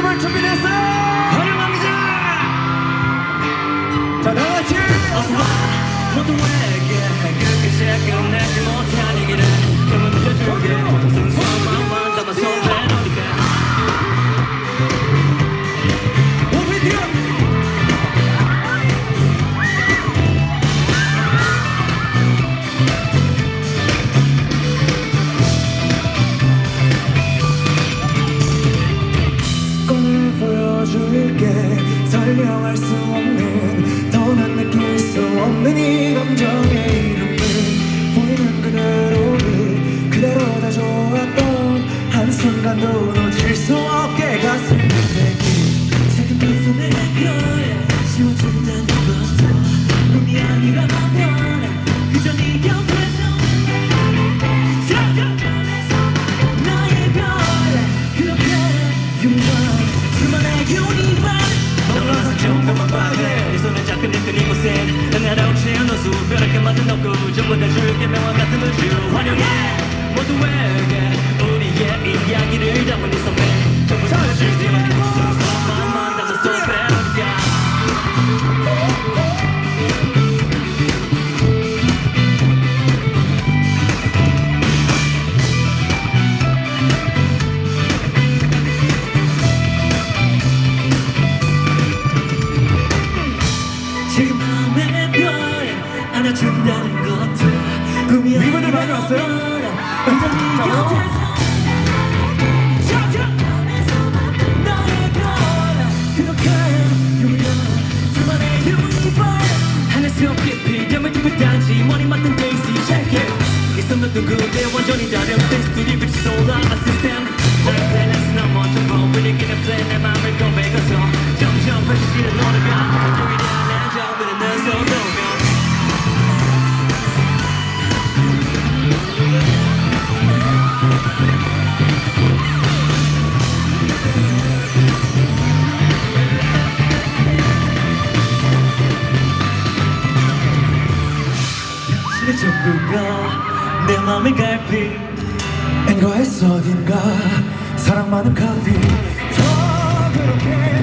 리듬을 준비됐어요. 환영합니다. 자 다같이. 아, 모두에게 끝까지 끝내 한순간도 놓칠 수 없게 가슴 새기 지금 두 손에 걸 씌워준다는 것도 꿈이 아니라면 그저 네 곁에서 나의 별 그렇게 용감 수만의 유니반 놀라서 조금만 봐도 네 손을 잡고 내끈 이곳에 날아온 채너 수별하게 만든 너고 전부 다 줄게. 명함 같은 우주 환영해 머리 맞던 데이지 shake it 있었던 그대 완전히 다른 the rich solar assistant 나의 당신의 전부가 내 맘의 갈피 엔거에서 어딘가 사랑만은 가비 더 그렇게